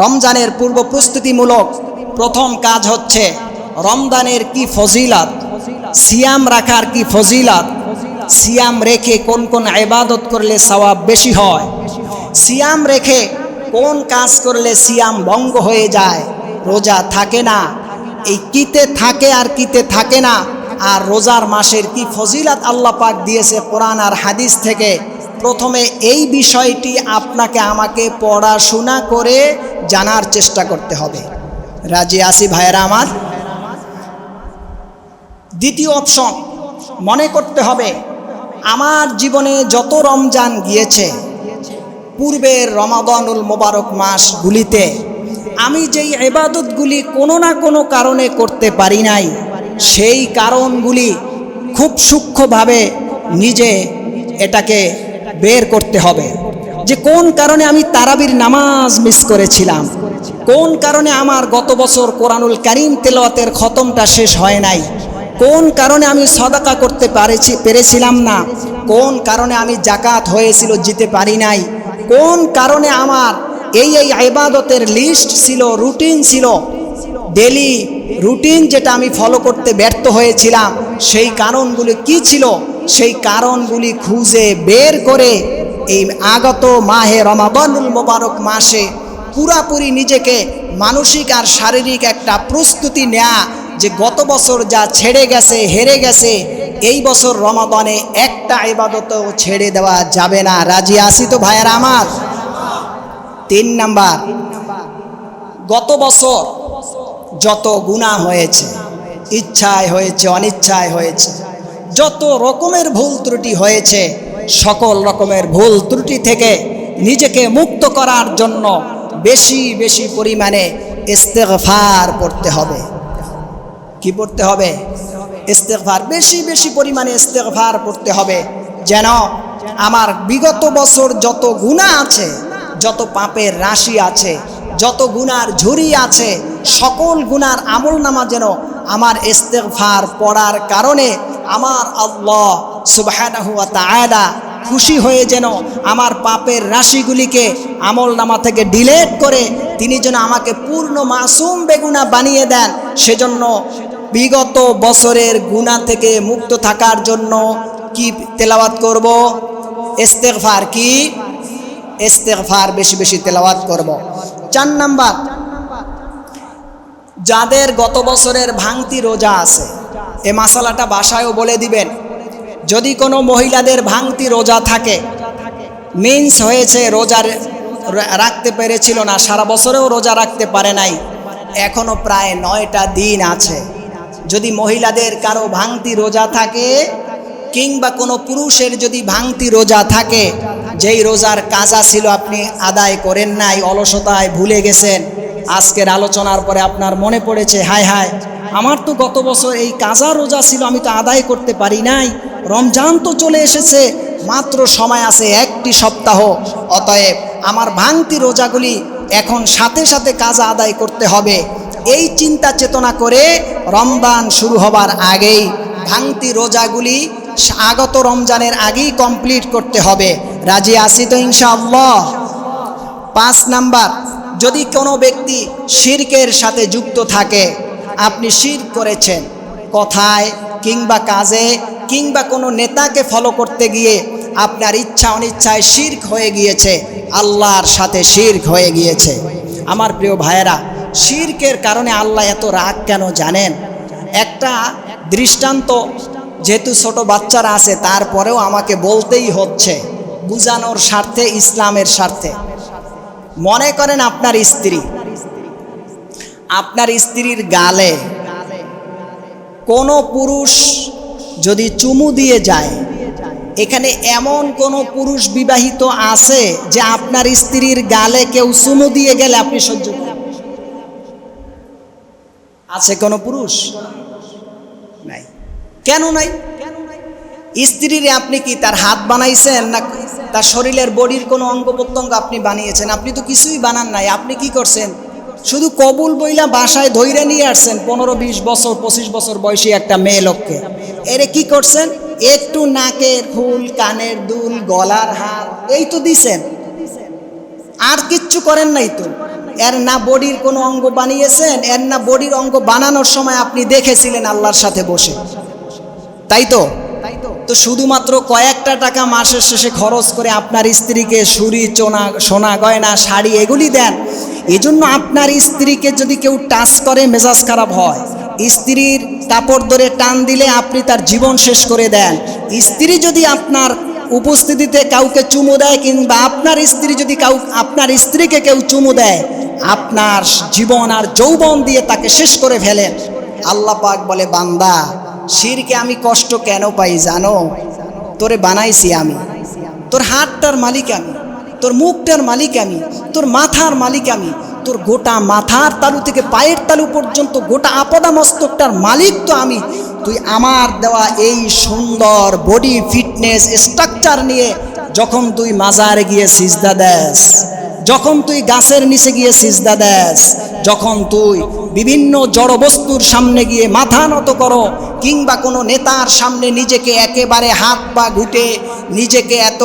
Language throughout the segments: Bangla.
রমজানের পূর্ব প্রস্তুতিমূলক প্রথম কাজ হচ্ছে রমজানের কি ফজিলাত? সিয়াম রাখার কি ফজিলাত? সিয়াম রেখে কোন কোন ইবাদত করলে সওয়াব বেশি হয়? সিয়াম রেখে কোন কাজ করলে সিয়াম ভঙ্গ হয়ে যায়? রোজা থাকে না। এই কিতে থাকে আর কিতে থাকে না। আর রোজার মাসের কি ফজিলাত আল্লাহ পাক দিয়েছে কোরআন আর হাদিস থেকে প্রথমে এই বিষয়টি আপনাকে আমাকে পড়াশোনা করে জানার চেষ্টা করতে হবে। রাজি আসি ভাইয়েরা আমার? দ্বিতীয় অপশন, মনে করতে হবে আমার জীবনে যত রমজান গিয়েছে, পূর্বের রমাদানুল মোবারক মাসগুলিতে আমি যেই এবাদতগুলি কোনো না কোনো কারণে করতে পারি নাই, সেই কারণগুলি খুব সূক্ষ্মভাবে নিজে এটাকে বের করতে হবে। যে কোন কারণে আমি তারাবির নামাজ মিস করেছিলাম? কোন কারণে আমার গত বছর কোরআনুল করিম তেলাওয়াতের খতমটা শেষ হয় নাই? কোন কারণে আমি সদাকা করতে পারেছি পেরেছিলাম না? কোন কারণে আমি জাকাত হয়েছিল জিতে পারি নাই? কোন কারণে আমার এই এই ইবাদতের লিস্ট ছিল রুটিন ছিল? ডেলি রুটিন যেটা আমি ফলো করতে ব্যর্থ হয়েছিলাম, সেই কারণগুলি কি ছিল? সেই কারণগুলি খুঁজে বের করে এই আগত মাহে রমাবানুল মোবারক মাসে পুরাপুরি নিজেকে মানসিক আর শারীরিক একটা প্রস্তুতি নেয়া যে গত বছর যা ছেড়ে গেছে, হেরে গেছে, এই বছর রমাদানে একটা ইবাদতও ছেড়ে দেওয়া যাবে না। রাজি আসি তো ভাইয়েরা আমার? তিন নাম্বার, গত বছর যত গুণা হয়েছে, ইচ্ছায় হয়েছে, অনিচ্ছায় হয়েছে যত রকমের ভুল ত্রুটি হয়েছে, সকল রকমের ভুল ত্রুটি থেকে নিজেকে মুক্ত করার জন্য বেশি বেশি পরিমাণে ইস্তেগফার পড়তে হবে। কি পড়তে হবে? ইস্তেগফার, বেশি বেশি পরিমাণে ইস্তেগফার পড়তে হবে। যেন আমার বিগত বছর যত গুণা আছে, যত পাপের রাশি আছে, যত গুনার ঝুরি আছে, সকল গুনার আমল নামা যেন আমার ইস্তেগফার পড়ার কারণে আমার আল্লাহ সুবহানাহু ওয়া তাআলা খুশি হয়ে যেন আমার পাপের রাশিগুলিকে আমল নামা থেকে ডিলেট করে তিনি যেন আমাকে পূর্ণ মাসুম বেগুনা বানিয়ে দেন, সেজন্য বিগত বছরের গুণা থেকে মুক্ত থাকার জন্য কি তেলাওয়াত করব? ইস্তেগফার কি? ইস্তেগফার বেশি বেশি তেলাওয়াত করব। চার নাম্বার যাদের গত বছরের ভাঙতি রোজা আছে, এ মাসালাটা বাসায়ও বলে দিবেন। যদি কোনো মহিলাদের ভাঙতি রোজা থাকে মিন্স হয়েছে রোজা রাখতে পেরেছিল না, সারা বছরেও রোজা রাখতে পারে নাই, এখনও প্রায় নয়টা দিন আছে। যদি মহিলাদের কারও ভাঙতি রোজা থাকে, কিংবা কোনো পুরুষের যদি ভাঙতি রোজা থাকে, যেই রোজার কাজা ছিল আপনি আদায় করেন নাই, অলসতায় ভুলে গেছেন আজকের আলোচনার পরে আপনার মনে পড়েছে, হায় হায়, আমার তো গত বছর এই কাজা রোজা ছিল, আমি তো আদায় করতে পারি নাই। রমজান তো চলে এসেছে, মাত্র সময় আছে একটি সপ্তাহ। অতএব আমার ভাঙতি রোজাগুলি এখন সাথে সাথে কাজা আদায় করতে হবে। এই চিন্তা চেতনা করে রমজান শুরু হবার আগেই ভাঙতি রোজাগুলি আগত রমজানের আগেই কমপ্লিট করতে হবে। রাজি আসি তো ইনশাআল্লাহ? পাঁচ নাম্বার যদি কোনো ব্যক্তি শিরকের সাথে যুক্ত থাকে, আপনি শির করেছেন। কথায় কিংবা কাজে কিংবা কোনো নেতাকে ফলো করতে গিয়ে আপনার ইচ্ছা অনিচ্ছায় শির্ক হয়ে গিয়েছে, আল্লাহর সাথে শির্ক হয়ে গিয়েছে। আমার প্রিয় ভাইয়েরা, শির্কের কারণে আল্লাহ এত রাগ কেন জানেন? একটা দৃষ্টান্ত, যেহেতু ছোট বাচ্চারা আছে, তারপরেও আমাকে বলতেই হচ্ছে, বুঝানোর স্বার্থে, ইসলামের স্বার্থে। মনে করেন আপনার স্ত্রী। আপনার স্ত্রীর গালে কোনো পুরুষ যদি চুমু দিয়ে যায়, এখানে এমন কোনো পুরুষ বিবাহিত আছে যে আপনার স্ত্রীর গালে কেউ চুমু দিয়ে গেলে আপনি সহ্য আছে কোন পুরুষ? নাই। কেন নাই? স্ত্রীর আপনি কি তার হাত বানাইছেন না তার শরীরের বডির কোনো অঙ্গ প্রত্যঙ্গ আপনি বানিয়েছেন, আপনি তো কিছুই বানান নাই, আপনি কি করছেন? শুধু কবুল বইলা বাসায় ধৈর্য নিয়ে আসছেন, পনেরো, বিশ বছর, পঁচিশ বছর বয়সী একটা মেয়ে লোককে। এরে কি করছেন? একটু নাকের ফুল, কানের দুল, গলার হাত এই তো দিছেন। আর কিচ্ছু করেন নাই তো। এর না বডির কোনো অঙ্গ বানিয়েছেন, এর না বডির অঙ্গ বানানোর সময় আপনি দেখেছিলেন আল্লাহর সাথে বসে। তাই তো? তো শুধুমাত্র কয়েকটা টাকা মাসের শেষে খরচ করে আপনার স্ত্রীকে সুরি চোনা, সোনা, গয়না, শাড়ি এগুলি দেন। এজন্য আপনার স্ত্রীকে যদি কেউ টাচ করে, মেজাজ খারাপ হয়, স্ত্রীর কাপড় ধরে টান দিলে আপনি তার জীবন শেষ করে দেন। স্ত্রী যদি আপনার উপস্থিতিতে কাউকে চুমু দেয় কিংবা আপনার স্ত্রী যদি কাউ, আপনার স্ত্রীকে কেউ চুমু দেয়, আপনার জীবন আর যৌবন দিয়ে তাকে শেষ করে ফেলেন। আল্লাহ পাক বলে, বান্দা শিরকে আমি কষ্ট কেন পাই জানো? তোরে বানাইছি আমি। তোর হাতটার মালিক আমি। তোর মুখটার মালিক আমি। তোর মাথার মালিক আমি। তোর গোটা মাথার তালু থেকে পায়ের তালু পর্যন্ত গোটা আপদা মস্তকটার মালিক তো আমি। তুই আমার দেওয়া এই সুন্দর বডি ফিটনেস স্ট্রাকচার নিয়ে যখন তুই মাজারে গিয়ে সিজদা দেস, যখন তুই গাছের নিচে গিয়ে সিজদা দেস, যখন তুই বিভিন্ন জড়বস্তুর সামনে গিয়ে মাথা নত করো, কিংবা কোনো নেতার সামনে নিজেকে একেবারে হাত পা ঘুটে নিজেকে এত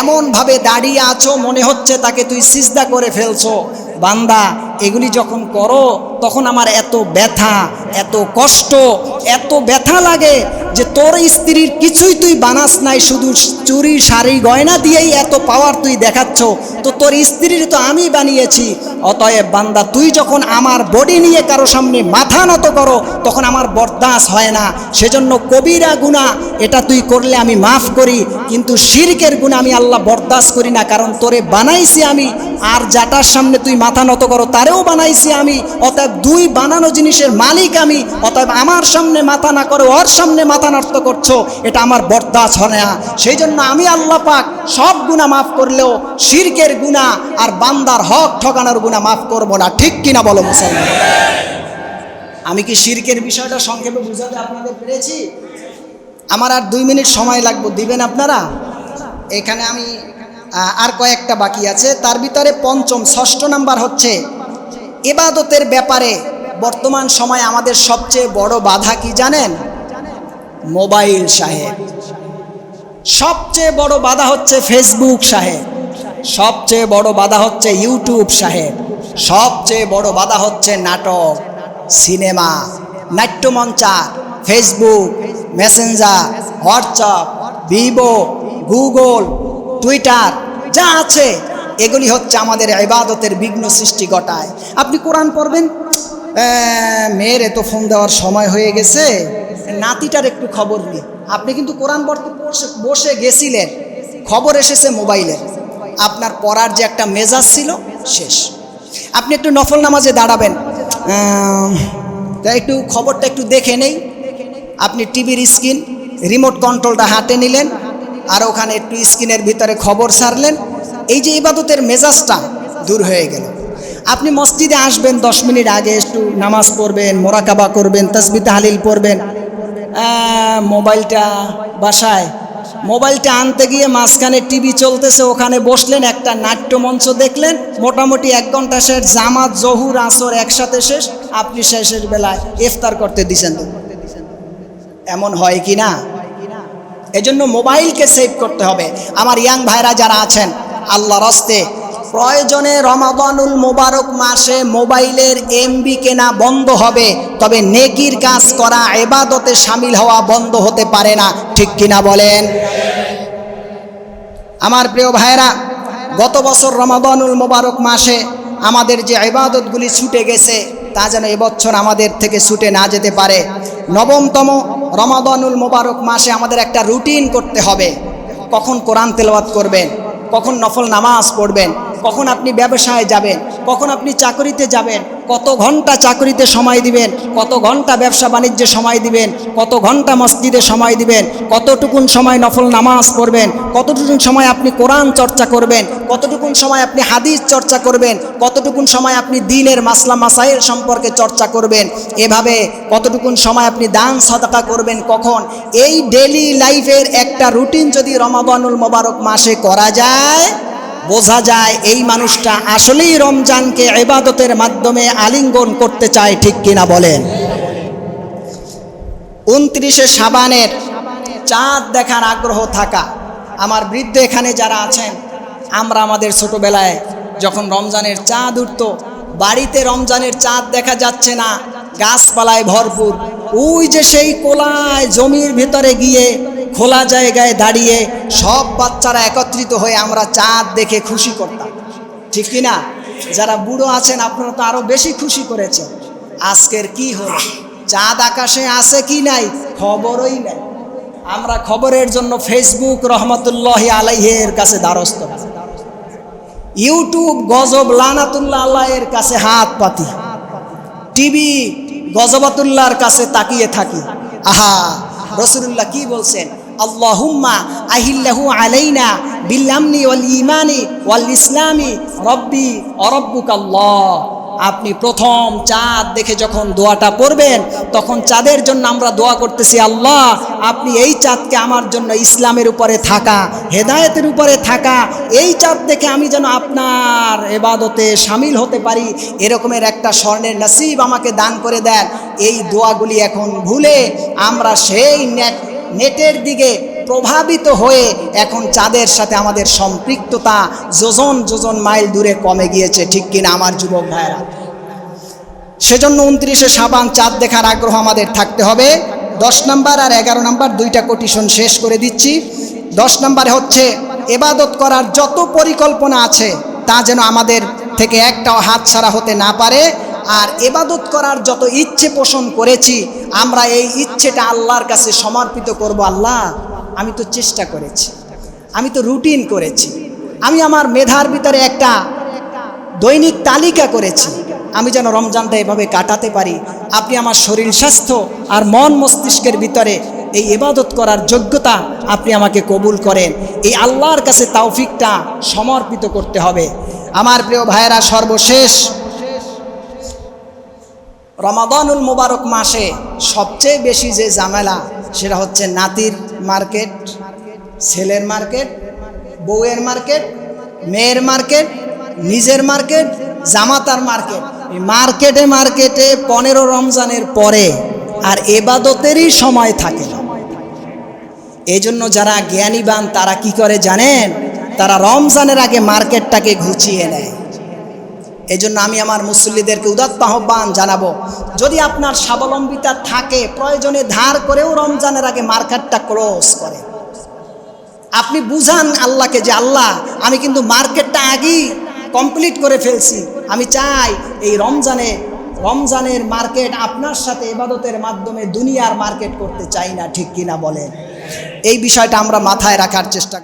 এমনভাবে দাঁড়িয়ে আছো মনে হচ্ছে তাকে তুই সিজদা করে ফেলছো। বান্দা এগুলি যখন করো, তখন আমার এত ব্যথা, এত কষ্ট, এত ব্যথা লাগে যে তোর স্ত্রীর কিছুই তুই বানাস নাই, শুধু চুরি, শাড়ি, গয়না দিয়েই এত পাওয়ার তুই দেখাচ্ছ। তো তোর স্ত্রীর তো আমি বানিয়েছি। অতএব বান্দা, তুই যখন আমার বডি নিয়ে কারও সামনে মাথা নত করো, তখন আমার বরদাস হয় না। সেজন্য কবিরা গুণা এটা তুই করলে আমি মাফ করি, কিন্তু শিরকের গুণা আমি আল্লাহ বরদাস করি না, কারণ তোরে বানাইছি আমি, আর যাটার সামনে তুই মাথা নত করো তারেও বানাইছি আমি, অতএব দুই বানানো জিনিসের মালিক আমি, অতএব আমার সামনে মাথা না করে, ওর সামনে মাথা নষ্ট করছ, এটা আমার বরদাস হয় না। সেই জন্য আমি আল্লাহ পাক সব গুণা মাফ করলেও শিরকের গুণা আর বান্দার হক ঠকানোর গুণা মাফ করব না। ঠিক কিনা বলো মুসলমান? আমি কি শিরকের বিষয়টা সংক্ষেপে বুঝাতে আপনাদের পেরেছি? আমার আর দুই মিনিট সময় লাগবে, দিবেন আপনারা? এখানে আমি আর কয়েকটা বাকি আছে। তার ভিতরে পঞ্চম, ষষ্ঠ নাম্বার হচ্ছে এবাদতের ব্যাপারে বর্তমান সময় আমাদের সবচেয়ে বড় বাধা কি জানেন? মোবাইল সাহেব। সবচেয়ে বড় বাধা হচ্ছে ফেসবুক সাহেব। সবচেয়ে বড় বাধা হচ্ছে ইউটিউব সাহেব। সবচেয়ে বড় বাধা হচ্ছে নাটক, cinema, নাট্যমঞ্চার, Facebook, Messenger, WhatsApp, Vivo, Google, Twitter, যা আছে। এগুলি হচ্ছে আমাদের ইবাদতের বিঘ্ন সৃষ্টি ঘটায়। আপনি কোরআন পড়বেন? মেয়ের এত ফোন দেওয়ার সময় হয়ে গেছে। নাতিটার একটু খবর নিই আপনি কিন্তু কোরআন পড়তে বসে বসে গেছিলেন। খবর এসেছে মোবাইলের আপনার পড়ার যে একটা মেজাজ ছিল, শেষ। আপনি একটু নফল নামাজে দাঁড়াবেন। তা একটু খবরটা একটু দেখে নেই। আপনি টিভির স্ক্রিন, রিমোট কন্ট্রোলটা হাতে নিলেন। আর ওখানে একটু স্ক্রিনের ভিতরে খবর সারলেন। এই যে ইবাদতের মেজাজটা দূর হয়ে গেল। আপনি মসজিদে আসবেন, দশ মিনিট আগে একটু নামাজ পড়বেন, মোরাকাবা করবেন তসবি তাহলিল পড়বেন। মোবাইলটা বাসায়। মোবাইলটা আনতে গিয়ে মাঝখানে টিভি চলতেছে, ওখানে বসলেন, একটা নাট্যমঞ্চ দেখলেন। মোটামুটি এক ঘণ্টা শেষ, জামাত, জহুর, আসর একসাথে শেষ। আপনি শেষের বেলায় ইফতার করতে দিছেন। এমন হয় কি না? এজন্য মোবাইলকে সেভ করতে হবে। আমার ইয়াং ভাইরা যারা আছেন আল্লাহ রস্তে প্রয়োজনে রমাদানুল মোবারক মাসে মোবাইলের এমবি কেনা বন্ধ হবে, তবে নেকির কাজ করা, এবাদতে সামিল হওয়া বন্ধ হতে পারে না। ঠিক কিনা বলেন? আমার প্রিয় ভাইরা গত বছর রমাদানুল মোবারক মাসে আমাদের যে ইবাদতগুলি ছুটে গেছে, তা যেন এবছর আমাদের থেকে ছুটে না যেতে পারে। নবমতম রমাদানুল মোবারক মাসে আমাদের একটা রুটিন করতে হবে। কখন কোরআন তেলাওয়াত করবেন? কখন নফল নামাজ পড়বেন? কখন আপনি ব্যবসায় যাবেন? কখন আপনি চাকরিতে যাবেন? কত ঘণ্টা চাকরিতে সময় দিবেন? কত ঘণ্টা ব্যবসা বাণিজ্যে সময় দিবেন? কত ঘণ্টা মসজিদে সময় দিবেন? কতটুকুন সময় নফল নামাজ পড়বেন? কতটুকুন সময় আপনি কোরআন চর্চা করবেন? কতটুকুন সময় আপনি হাদিস চর্চা করবেন? কতটুকুন সময় আপনি দিনের মাসলা মাসাইল সম্পর্কে চর্চা করবেন? এভাবে কতটুকুন সময় আপনি দান সদাকা করবেন কখন? এই ডেলি লাইফের একটা রুটিন যদি রমাবানুল মোবারক মাসে করা যায় বোঝা যায় এই মানুষটা আসলেই রমজানকে এবাদতের মাধ্যমে আলিঙ্গন করতে চায়, ঠিক কিনা বলেন? উনত্রিশে সাবানের চাঁদ দেখার আগ্রহ থাকা। আমার বৃদ্ধ এখানে যারা আছেন, আমরা আমাদের ছোটবেলায় যখন রমজানের চাঁদ উঠত, বাড়িতে রমজানের চাঁদ দেখা যাচ্ছে না, গাছপালায় ভরপুর। ওই যে সেই কোলায় জমির ভিতরে গিয়ে খোলা জায়গায় দাঁড়িয়ে সব বাচ্চারা একত্রিত হয়ে আমরা চাঁদ দেখে খুশি করতাম। ঠিক কি না যারা বুড়ো আছেন, আপনারা তো আরও বেশি খুশি করেছেন। আজকের কি হলো? চাঁদ আকাশে আছে কি নাই? খবরই নাই। আমরা খবরের জন্য ফেসবুক রহমতুল্লাহ আলাইহের কাছে দ্বারস্থ। ইউটিউব গজব লানাতুল্লাহ আল্লাহের কাছে হাত পাতি। টিভি গজবাতুল্লাহর কাছে তাকিয়ে থাকি। আহা রসুল্লাহ কি বলছেন? আল্লাহুম্মা আহিল্লাহু আলাইনা বিল্লামনি ওয়াল ইমানি ওয়াল ইসলামি রব্বি অরব্বুক আল্লাহ আপনি প্রথম চাঁদ দেখে যখন দোয়াটা পড়বেন, তখন চাঁদের জন্য আমরা দোয়া করতেছি, আল্লাহ, আপনি এই চাঁদকে আমার জন্য ইসলামের উপরে থাকা, হেদায়েতের উপরে থাকা, এই চাঁদ দেখে আমি যেন আপনার এবাদতে সামিল হতে পারি, এরকমের একটা স্বর্ণের নসিব আমাকে দান করে দেন। এই দোয়াগুলি এখন ভুলে আমরা সেই নেট নেটের দিকে প্রভাবিত হয়ে এখন চাঁদের সাথে আমাদের সম্পৃক্ততা যোজন যোজন মাইল দূরে কমে গিয়েছে, ঠিক কিনা আমার যুবক ভাইরা সেজন্য উনত্রিশে সাবান চাঁদ দেখার আগ্রহ আমাদের থাকতে হবে। দশ নাম্বার আর এগারো নাম্বার দুইটা কোটিশন শেষ করে দিচ্ছি। দশ নাম্বারে হচ্ছে, এবাদত করার যত পরিকল্পনা আছে, তা যেন আমাদের থেকে একটাও হাত ছাড়া হতে না পারে। আর এবাদত করার যত ইচ্ছে পোষণ করেছি, আমরা এই ইচ্ছেটা আল্লাহর কাছে সমর্পিত করব, আল্লাহ, আমি তো চেষ্টা করেছি। আমি তো রুটিন করেছি। আমি আমার মেধার ভিতরে একটা দৈনিক তালিকা করেছি। আমি যেন রমজানটা এভাবে কাটাতে পারি। আপনি আমার শরীর স্বাস্থ্য আর মন মস্তিষ্কের ভিতরে এই এবাদত করার যোগ্যতা আপনি আমাকে কবুল করেন। এই আল্লাহর কাছে তাওফিকটা সমর্পিত করতে হবে। আমার প্রিয় ভাইয়েরা, সর্বশেষ রমাদানুল মোবারক মাসে সবচেয়ে বেশি যে জামেলা সেটা হচ্ছে নাতির মার্কেট, ছেলের মার্কেট, বউয়ের মার্কেট, মেয়ের মার্কেট, নিজের মার্কেট, জামাতার মার্কেট। মার্কেটে মার্কেটে পনেরো রমজানের পরে আর এবাদতেরই সময় থাকে এই জন্য যারা জ্ঞানীবান, তারা কি করে জানেন? তারা রমজানের আগে মার্কেটটাকে ঘুচিয়ে নেয়। এই জন্য আমি আমার মুসল্লিদেরকে উদাত্ত আহ্বান জানাব। যদি আপনার স্বাবলম্বিতা থাকে, প্রয়োজনে ধার করেও রমজানের আগে মার্কেটটা ক্লোজ করে আপনি বুঝান আল্লাহকে যে, আল্লাহ, আমি কিন্তু মার্কেটটা আগেই কমপ্লিট করে ফেলছি। আমি চাই এই রমজানে, রমজানের মার্কেট আপনার সাথে এবাদতের মাধ্যমে দুনিয়ার মার্কেট করতে চাই না, ঠিক কিনা বলেন? এই বিষয়টা আমরা মাথায় রাখার চেষ্টা